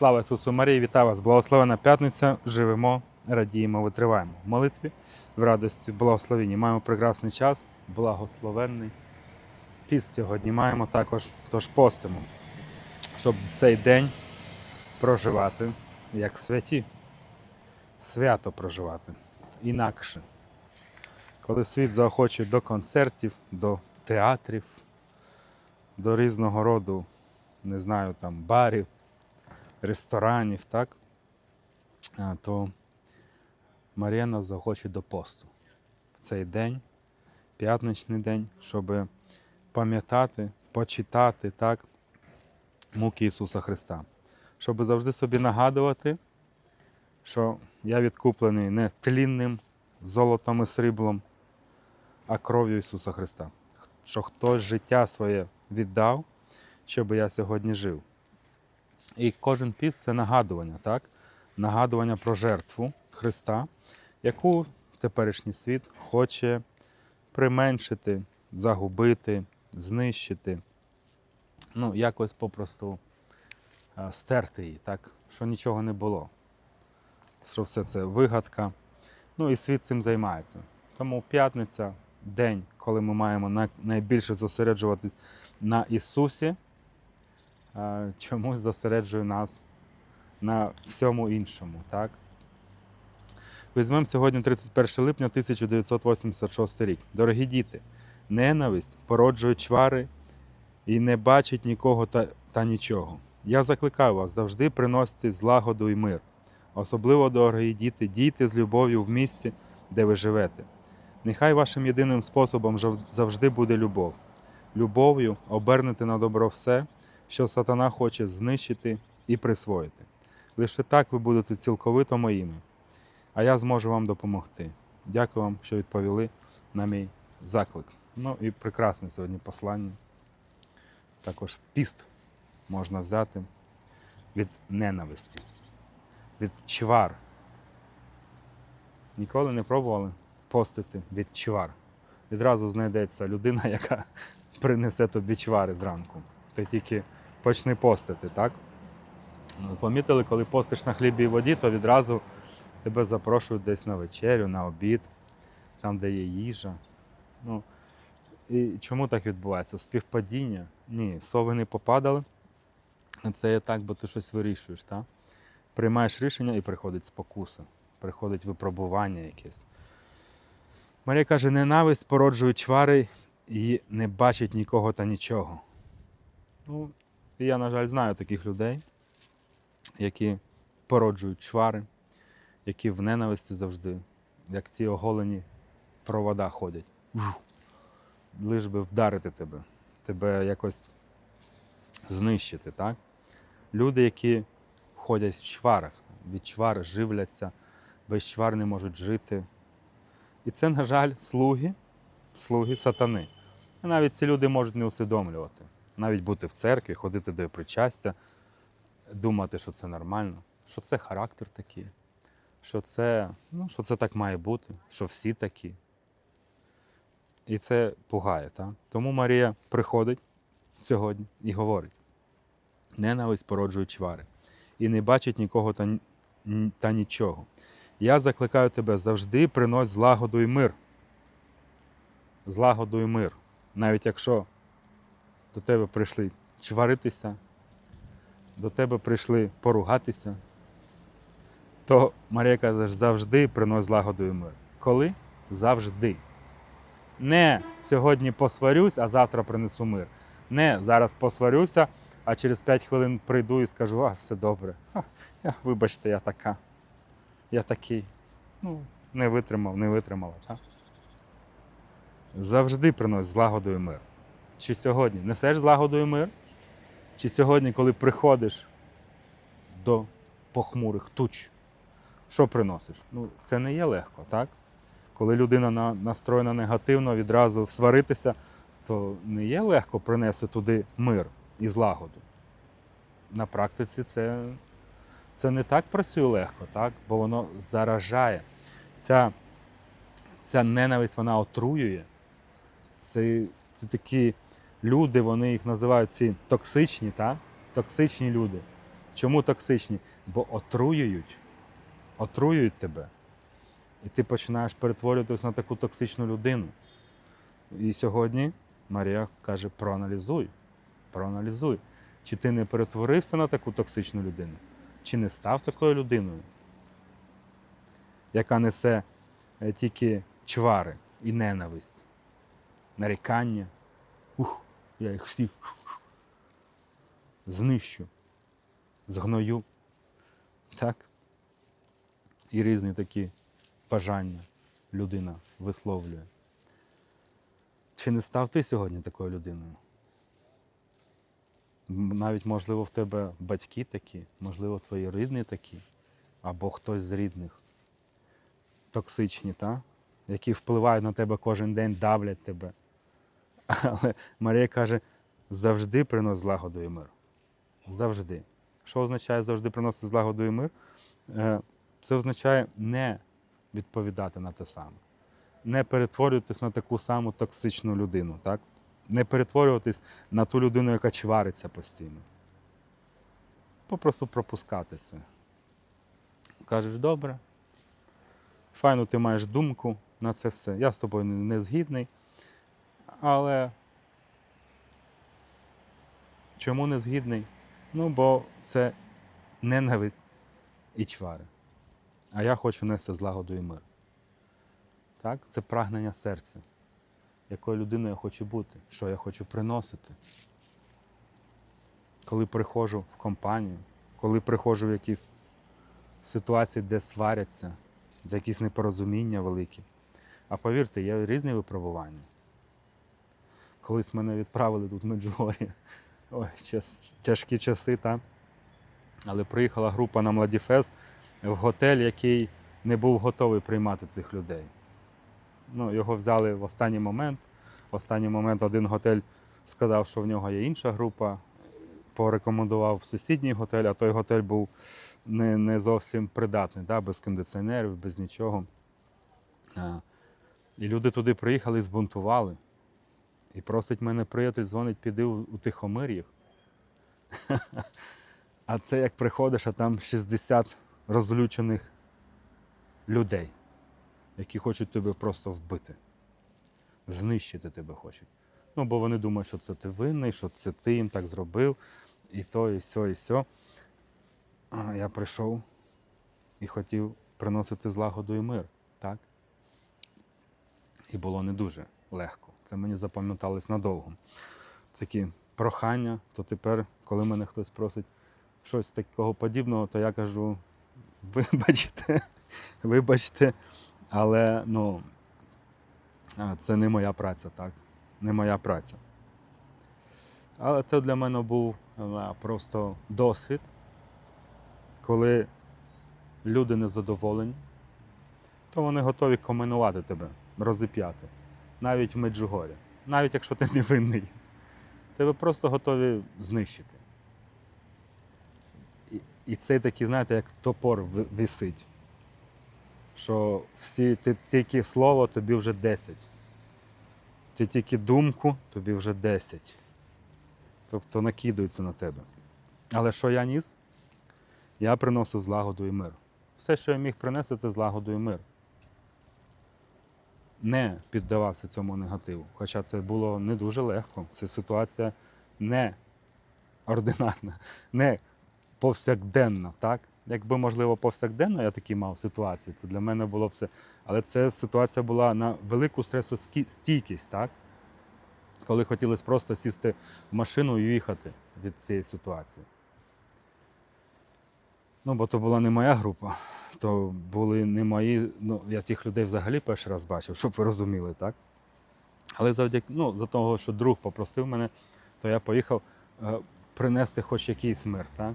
Слава Ісусу Марії, вітаю вас! Благословена п'ятниця. Живемо, радіємо, витриваємо. В молитві, в радості, в благословенні. Маємо прекрасний час, благословенний. Піст сьогодні маємо також, тож постимо, щоб цей день проживати як святі, свято проживати інакше. Коли світ заохочує до концертів, до театрів, до різного роду, не знаю, там барів, ресторанів, так? То Марія захоче до посту. В цей день, п'ятничний день, щоб пам'ятати, почитати так, муки Ісуса Христа. Щоб завжди собі нагадувати, що я відкуплений не тлінним золотом і сріблом, а кров'ю Ісуса Христа. Що хтось життя своє віддав, щоб я сьогодні жив. І кожен піст це нагадування, так? Нагадування про жертву Христа, яку теперішній світ хоче применшити, загубити, знищити. Ну, якось попросту а, стерти її, так? Що нічого не було. Що все це вигадка. Ну і світ цим займається. Тому п'ятниця, день, коли ми маємо найбільше зосереджуватись на Ісусі, чомусь зосереджує нас на всьому іншому. Так? Візьмемо сьогодні 31 липня 1986 рік. Дорогі діти, ненависть породжує чвари і не бачить нікого та, та нічого. Я закликаю вас завжди приносити злагоду і мир. Особливо, дорогі діти, дійте з любов'ю в місці, де ви живете. Нехай вашим єдиним способом завжди буде любов. Любов'ю обернете на добро все, що сатана хоче знищити і присвоїти. Лише так ви будете цілковито моїми, а я зможу вам допомогти. Дякую вам, що відповіли на мій заклик. Ну і прекрасне сьогодні послання. Також піст можна взяти від ненависті, від чвар. Ніколи не пробували постити від чвар. Відразу знайдеться людина, яка принесе тобі чвари зранку. Ти тільки почни постити, так? Ну, Помітили, коли постиш на хлібі і воді, то відразу тебе запрошують десь на вечерю, на обід, там, де є їжа. Ну, і чому так відбувається? Співпадіння? Ні, сови не попадали. Це є так, бо ти щось вирішуєш, так? Приймаєш рішення і приходить спокуса, приходить випробування якесь. Марія каже, ненависть породжує чвари і не бачить нікого та нічого. Ну, і я, на жаль, знаю таких людей, які породжують чвари, які в ненависті завжди, як ті оголені провода ходять. Лиш би вдарити тебе, тебе якось знищити, так? Люди, які ходять в чварах, від чвар живляться, без чвар не можуть жити. І це, на жаль, слуги, слуги сатани. І навіть ці люди можуть не усвідомлювати. Навіть бути в церкві, ходити до причастя, думати, що це нормально, що це характер такий, що це, ну, що це так має бути, що всі такі. І це пугає. Так? Тому Марія приходить сьогодні і говорить: ненависть породжує чвари, і не бачить нікого та, та нічого. Я закликаю тебе завжди принось злагоду і мир. Злагоду і мир. Навіть якщо до тебе прийшли чваритися, до тебе прийшли поругатися, то Марія завжди принось злагоду і мир. Коли? Завжди. Не сьогодні посварюсь, а завтра принесу мир. Не зараз посварюся, а через 5 хвилин прийду і скажу, а все добре. А, я, вибачте, я така. Я такий. Ну, не витримав, не витримала. Завжди принось злагоду і мир. Чи сьогодні несеш злагоду і мир? Чи сьогодні, коли приходиш до похмурих туч, що приносиш? Ну, це не є легко, так? Коли людина на- настроєна негативно, відразу сваритися, то не є легко принести туди мир і злагоду. На практиці це, це не так працює легко, так? бо воно заражає. Ця, ця ненависть вона отруює. Це, це такі люди, вони їх називають ці токсичні, так? токсичні люди. Чому токсичні? Бо отруюють, отруюють тебе. І ти починаєш перетворюватися на таку токсичну людину. І сьогодні Марія каже: проаналізуй, проаналізуй, чи ти не перетворився на таку токсичну людину, чи не став такою людиною, яка несе е, тільки чвари і ненависть, нарікання. Я їх всіх знищу, згною. Так? І різні такі бажання людина висловлює. Чи не став ти сьогодні такою людиною? Навіть, можливо, в тебе батьки такі, можливо, твої рідні такі, або хтось з рідних токсичні, та? які впливають на тебе кожен день, давлять тебе. Але Марія каже, завжди принос злагоду і мир. Завжди. Що означає завжди приносити злагоду і мир? Е, Це означає не відповідати на те саме, не перетворюватись на таку саму токсичну людину, так? не перетворюватись на ту людину, яка чвариться постійно. Попросту пропускати це. Кажеш, добре. Файно, ти маєш думку на це все. Я з тобою не не згідний. Але чому не згідний? Ну, бо це ненависть і чвари. А я хочу нести злагоду і мир. Так? Це прагнення серця. Якою людиною я хочу бути, що я хочу приносити. Коли приходжу в компанію, коли приходжу в якісь ситуації, де сваряться, де якісь непорозуміння великі. А повірте, є різні випробування. Колись мене відправили тут в Меджугорі. Ой, тяжкі часи, та? але приїхала група на Младіфест в готель, який не був готовий приймати цих людей. Ну, його взяли в останній момент. В останній момент один готель сказав, що в нього є інша група, порекомендував сусідній готель, а той готель був не, не зовсім придатний, да, без кондиціонерів, без нічого. А, і люди туди приїхали і збунтували. І просить мене приятель, дзвонить, піди у, Тихомир'їв. А це як приходиш, а там 60 розлючених людей, які хочуть тебе просто вбити. Знищити тебе хочуть. Ну, бо вони думають, що це ти винний, що це ти їм так зробив, і то, і сьо, і сьо. А я прийшов і хотів приносити злагоду і мир, так? І було не дуже легко. Це мені запам'яталось надовго. Такі прохання, то тепер, коли мене хтось просить щось такого подібного, то я кажу: вибачте, вибачте, але ну, це не моя праця, так? Не моя праця. Але це для мене був е, просто досвід, коли люди незадоволені, то вони готові коминувати тебе, розіп'яти. Навіть в Меджугорі. Навіть якщо ти не винний. Тебе просто готові знищити. І, і це такий, знаєте, як топор висить. Що всі, ти тільки слово, тобі вже 10. Ти тільки думку, тобі вже 10. Тобто накидаються на тебе. Але що я ніс? Я приносив злагоду і мир. Все, що я міг принести, це злагоду і мир. Не піддавався цьому негативу. Хоча це було не дуже легко. Це ситуація не ординарна, не повсякденна. Так? Якби, можливо, повсякденно я такі мав ситуації, то для мене було б це. Але ця ситуація була на велику стресостійкість, так? коли хотілося просто сісти в машину і їхати від цієї ситуації. Ну, бо то була не моя група, то були не мої. Ну, я тих людей взагалі перший раз бачив, щоб ви розуміли, так? Але завдяки, ну, за того, що друг попросив мене, то я поїхав е, принести хоч якийсь мир, так?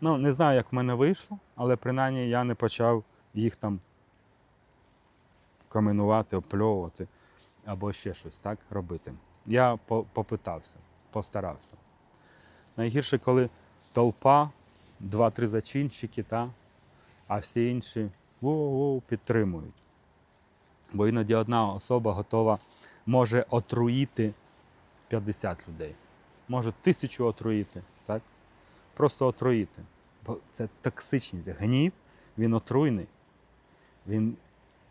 Ну, не знаю, як в мене вийшло, але принаймні я не почав їх там каменувати, опльовувати або ще щось так робити. Я попитався, постарався. Найгірше, коли толпа, два-три зачинщики, та, а всі інші воу-воу, підтримують. Бо іноді одна особа готова може отруїти 50 людей. може тисячу отруїти, так? Просто отруїти. Бо це токсичність. Гнів, він отруйний. Він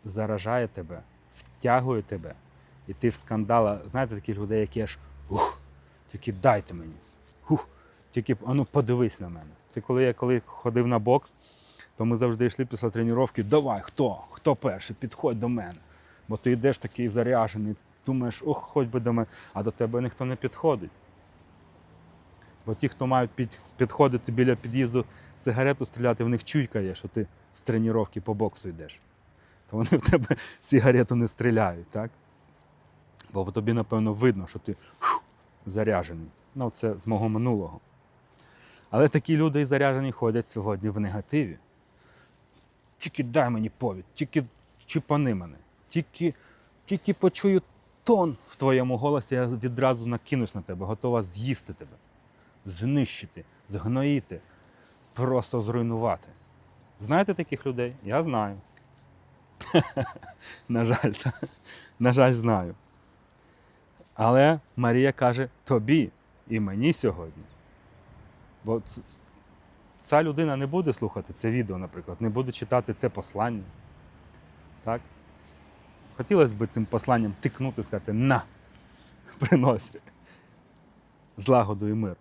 заражає тебе, втягує тебе. І ти в скандала, знаєте, таких людей, які аж ух, тільки дайте мені. Ух, тільки ану подивись на мене. Це коли я коли ходив на бокс, то ми завжди йшли після тренування, давай, хто? Хто перший? Підходь до мене. Бо ти йдеш такий заряжений, думаєш, ох, хоч би до мене, а до тебе ніхто не підходить. Бо ті, хто мають під, підходити біля під'їзду сигарету стріляти, в них чуйка є, що ти з тренування по боксу йдеш. То вони в тебе сигарету не стріляють, так? Бо тобі, напевно, видно, що ти заряжений. Ну, це з мого минулого. Але такі люди і заряжені ходять сьогодні в негативі. Тільки дай мені повід, тільки чіпани мене, тільки, тільки почую тон в твоєму голосі, я відразу накинусь на тебе, готова з'їсти тебе, знищити, згноїти, просто зруйнувати. Знаєте таких людей? Я знаю. На жаль, на жаль, знаю. Але Марія каже тобі і мені сьогодні. Бо ця людина не буде слухати це відео, наприклад, не буде читати це послання. Так? Хотілося б цим посланням тикнути, сказати на, принось злагоду і мир.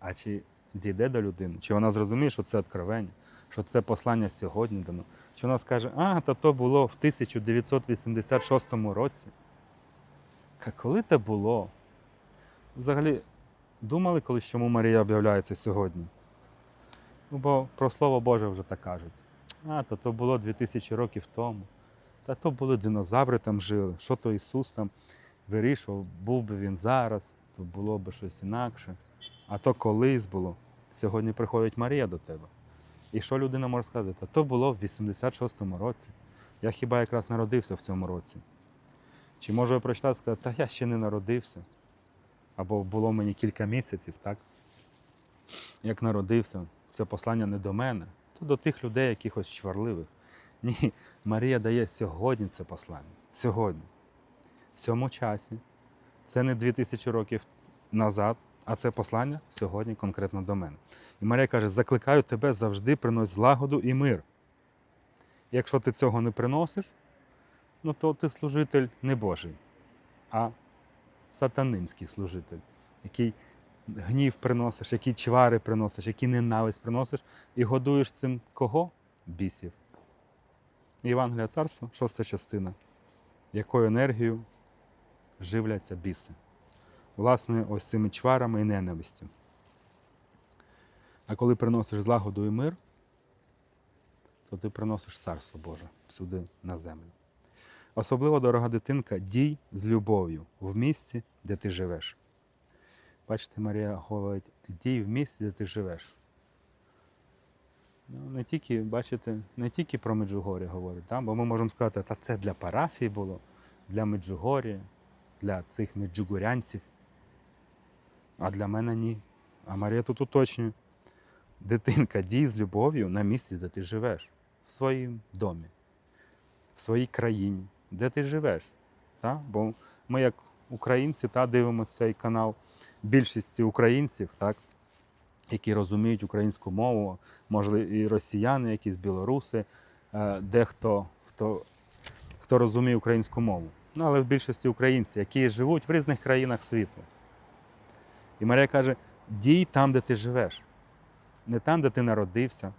А чи дійде до людини? Чи вона зрозуміє, що це откровення, що це послання сьогодні дано? Чи вона скаже, а, та то було в 1986 році? Ка коли це було? Взагалі, думали колись, чому Марія об'являється сьогодні? Ну, бо про Слово Боже вже так кажуть. А, та то було 2000 років тому. Та то були динозаври там жили. Що то Ісус там вирішував, був би він зараз, то було б щось інакше. А то колись було. Сьогодні приходить Марія до тебе. І що людина може сказати? Та то було в 86-му році. Я хіба якраз народився в цьому році. Чи можу я прочитати і сказати, та я ще не народився. Або було мені кілька місяців, так? Як народився, це послання не до мене, то до тих людей, якихось чварливих. Ні, Марія дає сьогодні це послання. Сьогодні. В цьому часі. Це не 2000 років назад, а це послання сьогодні конкретно до мене. І Марія каже: закликаю тебе завжди принось злагоду і мир. Якщо ти цього не приносиш, ну то ти служитель не Божий, а сатанинський служитель, який гнів приносиш, який чвари приносиш, який ненависть приносиш, і годуєш цим кого? Бісів. Євангелія царства, шоста частина. Якою енергією живляться біси? Власне, ось цими чварами і ненавистю. А коли приносиш злагоду і мир, то ти приносиш царство Боже сюди на землю. Особливо, дорога дитинка, дій з любов'ю в місці, де ти живеш. Бачите, Марія говорить, дій в місці, де ти живеш. Ну, не тільки, бачите, не тільки про Меджугорі говорить, да? бо ми можемо сказати, та це для парафії було, для Меджугорі, для цих меджугорянців. А для мене ні. А Марія тут уточнює. Дитинка, дій з любов'ю на місці, де ти живеш, в своїм домі, в своїй країні, де ти живеш. Та? Бо ми, як українці, та, дивимося цей канал більшості українців, так, які розуміють українську мову, можливо, і росіяни, якісь білоруси, е, дехто хто, хто розуміє українську мову. Ну, але в більшості українці, які живуть в різних країнах світу. І Марія каже: дій там, де ти живеш. Не там, де ти народився,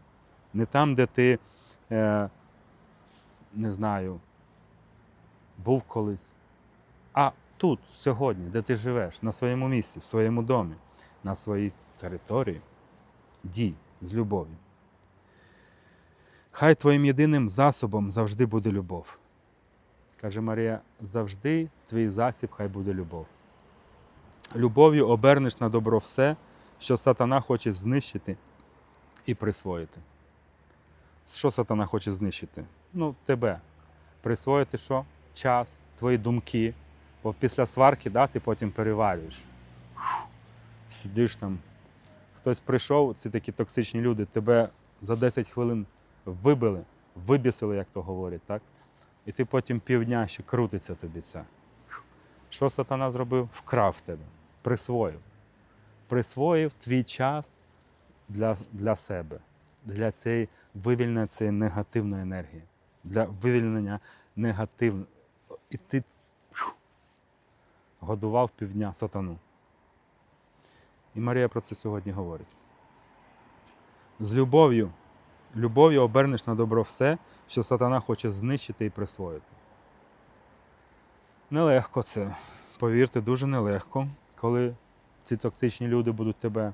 не там, де ти, е, не знаю, був колись, а тут, сьогодні, де ти живеш, на своєму місці, в своєму домі, на своїй території. Дій з любов'ю. Хай твоїм єдиним засобом завжди буде любов. Каже Марія, завжди твій засіб хай буде любов. Любов'ю обернеш на добро все, що сатана хоче знищити і присвоїти. Що сатана хоче знищити? Ну, тебе. Присвоїти що? Час, твої думки. Бо після сварки да, ти потім переварюєш. Сидиш там. Хтось прийшов, ці такі токсичні люди, тебе за 10 хвилин вибили, вибісили, як то говорять, так? І ти потім півдня ще крутиться тобі це. Що сатана зробив? Вкрав тебе. присвоїв. Присвоїв твій час для, для себе, для цієї вивільнення цієї негативної енергії, для вивільнення негативної. І ти годував півдня сатану. І Марія про це сьогодні говорить. З любов'ю, любов'ю обернеш на добро все, що сатана хоче знищити і присвоїти. Нелегко це. Повірте, дуже нелегко, коли ці токсичні люди будуть тебе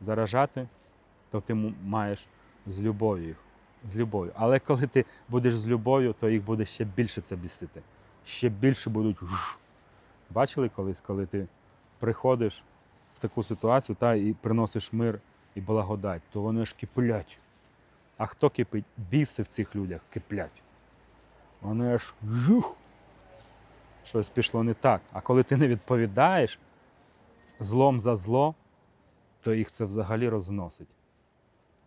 заражати, то ти маєш з любов'ю їх. З любов'ю. Але коли ти будеш з любов'ю, то їх буде ще більше це бісити. Ще більше будуть. Бачили колись, коли ти приходиш в таку ситуацію та, і приносиш мир і благодать, то вони ж киплять. А хто кипить? Біси в цих людях киплять. Вони аж жух. Щось пішло не так. А коли ти не відповідаєш злом за зло, то їх це взагалі розносить.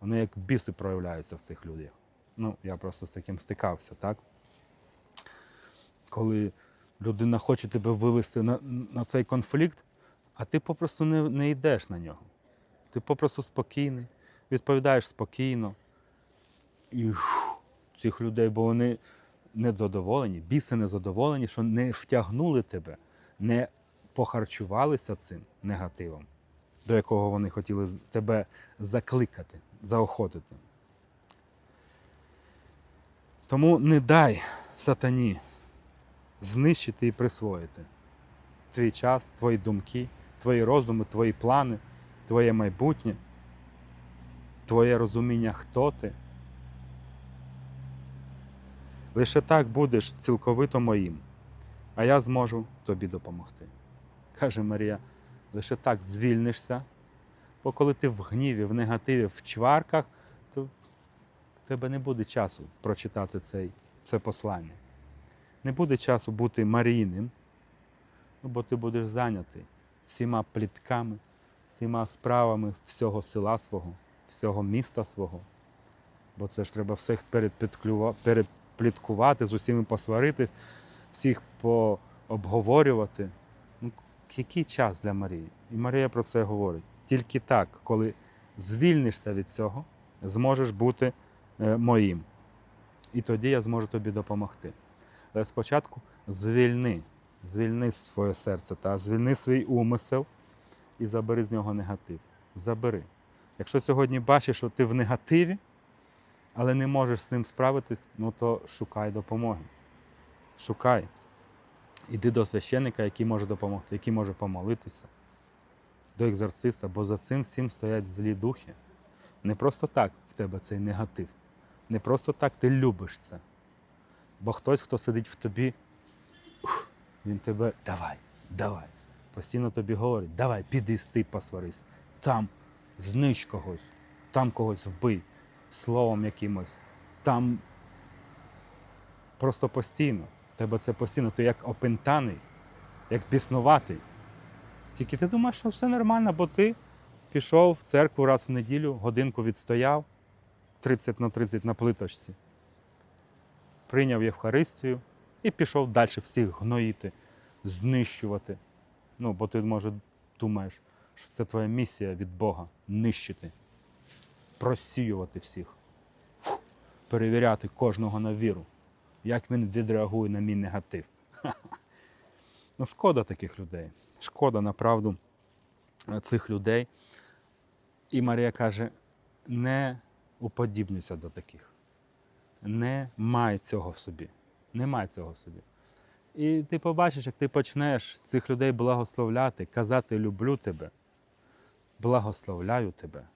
Вони як біси проявляються в цих людях. Ну, я просто з таким стикався, так? Коли людина хоче тебе вивести на, на цей конфлікт, а ти попросту не, не йдеш на нього. Ти попросту спокійний, відповідаєш спокійно. І фу, цих людей, бо вони незадоволені, біси незадоволені, що не втягнули тебе, не похарчувалися цим негативом, до якого вони хотіли тебе закликати, заохотити. Тому не дай сатані знищити і присвоїти твій час, твої думки, твої роздуми, твої плани, твоє майбутнє, твоє розуміння, хто ти. Лише так будеш цілковито моїм, а я зможу тобі допомогти. Каже Марія, лише так звільнишся, бо коли ти в гніві, в негативі, в чварках, то в тебе не буде часу прочитати цей, це послання. Не буде часу бути Марійним, ну, бо ти будеш зайнятий всіма плітками, всіма справами всього села свого, всього міста свого. Бо це ж треба всіх перепліткувати, з усіми посваритись, всіх пообговорювати. Який час для Марії? І Марія про це говорить. Тільки так, коли звільнишся від цього, зможеш бути е, моїм. І тоді я зможу тобі допомогти. Але спочатку звільни, звільни своє серце та звільни свій умисел і забери з нього негатив. Забери. Якщо сьогодні бачиш, що ти в негативі, але не можеш з ним справитись, ну то шукай допомоги. Шукай. Іди до священника, який може допомогти, який може помолитися, до екзорциста, бо за цим всім стоять злі духи. Не просто так в тебе цей негатив. Не просто так ти любиш це. Бо хтось, хто сидить в тобі, він тебе давай, давай. Постійно тобі говорить, давай, піди ти посварись. Там знищ когось, там когось вбий словом якимось. Там просто постійно. Тебе це постійно, ти як опентаний, як біснуватий. Тільки ти думаєш, що все нормально, бо ти пішов в церкву раз в неділю, годинку відстояв 30 на 30 на плиточці, прийняв Євхаристію і пішов далі всіх гноїти, знищувати. Ну, бо ти, може, думаєш, що це твоя місія від Бога нищити, просіювати всіх, перевіряти кожного на віру, як він відреагує на мій негатив. Ну, шкода таких людей. Шкода направду цих людей. І Марія каже: не уподібнюйся до таких. Не май цього в собі. Не май цього в собі. І ти побачиш, як ти почнеш цих людей благословляти, казати люблю тебе, благословляю тебе.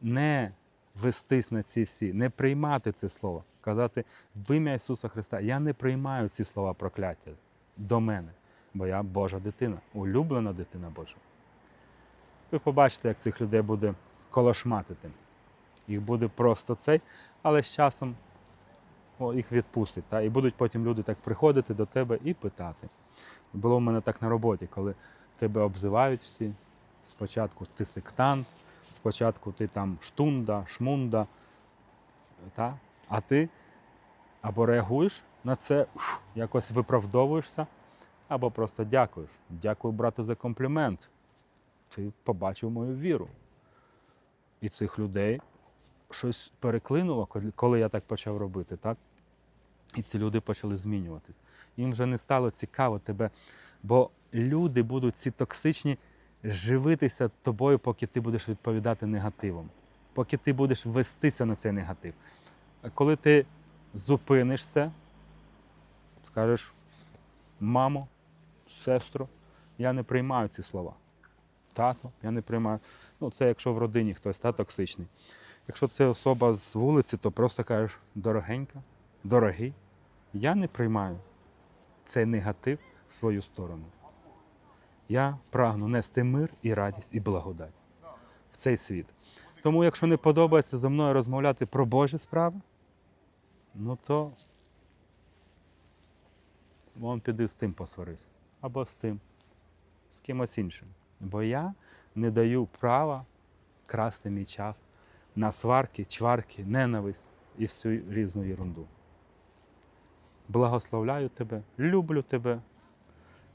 Не вестись на ці всі, не приймати це слово, казати в ім'я Ісуса Христа. Я не приймаю ці слова прокляття до мене, бо я Божа дитина, улюблена дитина Божа. Ви побачите, як цих людей буде колошматити. Їх буде просто цей, але з часом о, їх відпустить. Та? І будуть потім люди так приходити до тебе і питати. Було в мене так на роботі, коли тебе обзивають всі. Спочатку ти сектант, спочатку ти там штунда, шмунда. Та? А ти або реагуєш на це, якось виправдовуєшся, Або просто дякуєш. Дякую, брате, за комплімент. Ти побачив мою віру. І цих людей щось переклинуло, коли- я так почав робити, так? І ці люди почали змінюватись. Їм вже не стало цікаво тебе, бо люди будуть ці токсичні живитися тобою, поки ти будеш відповідати негативом, поки ти будеш вестися на цей негатив. А коли ти зупинишся, скажеш, мамо, сестро, я не приймаю ці слова. Тато, я не приймаю. Ну, це якщо в родині хтось та, токсичний. Якщо це особа з вулиці, то просто кажеш, дорогенька, дорогий, я не приймаю цей негатив в свою сторону. Я прагну нести мир і радість і благодать в цей світ. Тому, якщо не подобається зі мною розмовляти про Божі справи, ну то вон піди з тим посварись. Або з тим, з кимось іншим. Бо я не даю права красти мій час на сварки, чварки, ненависть і всю різну ерунду. Благословляю тебе, люблю тебе,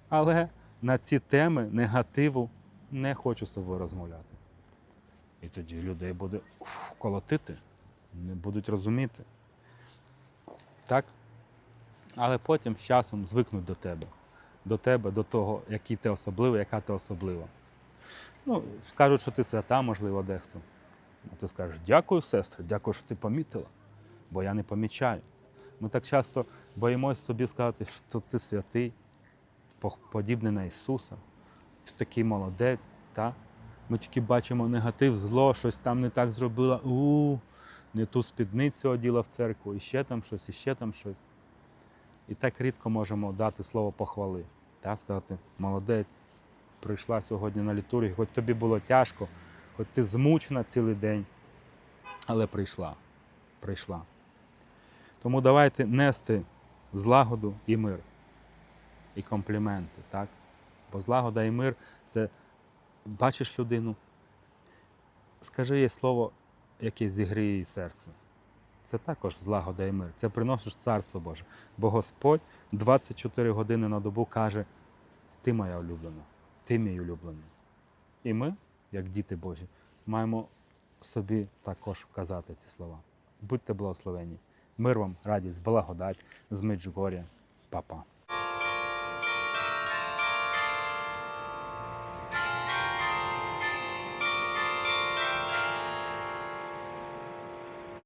але на ці теми негативу не хочу з тобою розмовляти. І тоді людей буде колотити, не будуть розуміти. Так? Але потім з часом звикнуть до тебе. До тебе, до того, який ти особливий, яка ти особлива. Ну, скажуть, що ти свята, можливо, дехто. А ти скажеш, дякую, сестра, дякую, що ти помітила, бо я не помічаю. Ми так часто боїмося собі сказати, що ти святий, подібний на Ісуса, ти такий молодець. Та? Ми тільки бачимо негатив, зло, щось там не так зробила, у не ту спідницю оділа в церкву, і ще там щось, і ще там щось. І так рідко можемо дати слово похвали. Та? Сказати, молодець, прийшла сьогодні на літургію, хоч тобі було тяжко, хоч ти змучена цілий день, але прийшла. Прийшла. Тому давайте нести злагоду і мир, і компліменти, так? Бо злагода і мир це бачиш людину, скажи їй слово, яке зігріє її серце. Це також злагода і мир. Це приносиш царство Боже. Бо Господь 24 години на добу каже: Ти моя улюблена, ти мій улюблений. І ми, як діти Божі, маємо собі також казати ці слова. Будьте благословені. Мир вам, радість, благодать з Меджугор'я. Па-па.